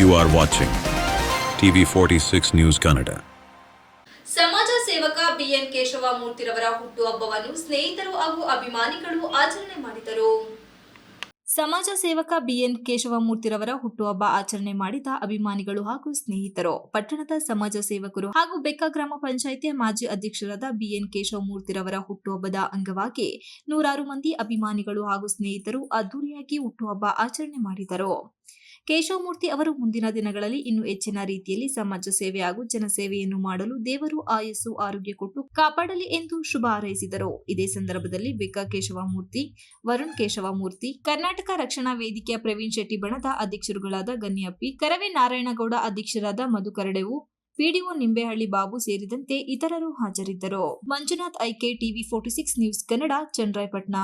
You are watching TV 46 News Kannada. ಸಮಾಜ ಸೇವಕ B N Keshava ಮೂರ್ತಿರವರ ಹುಟ್ಟುಹಬ್ಬವನ್ನು ಸ್ನೇಹಿತರು ಹಾಗೂ ಅಭಿಮಾನಿಗಳು ಆಚರಣೆ ಮಾಡಿದರು. ಸಮಾಜ ಸೇವಕ ಬಿಎನ್ ಕೇಶವಮೂರ್ತಿರವರ ಹುಟ್ಟುಹಬ್ಬ ಆಚರಣೆ ಮಾಡಿದ ಅಭಿಮಾನಿಗಳು ಹಾಗೂ ಸ್ನೇಹಿತರು. ಪಟ್ಟಣದ ಸಮಾಜ ಸೇವಕರು ಹಾಗೂ ಬೆಕ್ಕ ಗ್ರಾಮ ಪಂಚಾಯಿತಿಯ ಮಾಜಿ ಅಧ್ಯಕ್ಷರಾದ ಬಿಎನ್ ಕೇಶವಮೂರ್ತಿರವರ ಹುಟ್ಟುಹಬ್ಬದ ಅಂಗವಾಗಿ ನೂರಾರು ಮಂದಿ ಅಭಿಮಾನಿಗಳು ಹಾಗೂ ಸ್ನೇಹಿತರು ಅದ್ದೂರಿಯಾಗಿ ಹುಟ್ಟುಹಬ್ಬ ಆಚರಣೆ ಮಾಡಿದರು. ಕೇಶವಮೂರ್ತಿ ಅವರು ಮುಂದಿನ ದಿನಗಳಲ್ಲಿ ಇನ್ನು ಹೆಚ್ಚಿನ ರೀತಿಯಲ್ಲಿ ಸಮಾಜ ಸೇವೆ ಹಾಗೂ ಜನಸೇವೆಯನ್ನು ಮಾಡಲು ದೇವರು ಆಯಸ್ಸು, ಆರೋಗ್ಯ ಕೊಟ್ಟು ಕಾಪಾಡಲಿ ಎಂದು ಶುಭ ಹಾರೈಸಿದರು. ಇದೇ ಸಂದರ್ಭದಲ್ಲಿ ಬಿಕ್ಕ ಕೇಶವಮೂರ್ತಿ, ವರುಣ್ ಕೇಶವಮೂರ್ತಿ, ಕರ್ನಾಟಕ ರಕ್ಷಣಾ ವೇದಿಕೆಯ ಪ್ರವೀಣ್ ಶೆಟ್ಟಿ ಬಣದ ಅಧ್ಯಕ್ಷರುಗಳಾದ ಗನ್ಯಪ್ಪಿ ಕರವೇ ನಾರಾಯಣಗೌಡ ಅಧ್ಯಕ್ಷರಾದ ಮಧುಕರಡೆವು ಪಿಡಿಒ ನಿಂಬೆಹಳ್ಳಿ ಬಾಬು ಸೇರಿದಂತೆ ಇತರರು ಹಾಜರಿದ್ದರು. Manjunath IK TV forty six news Kannada Channarayapatna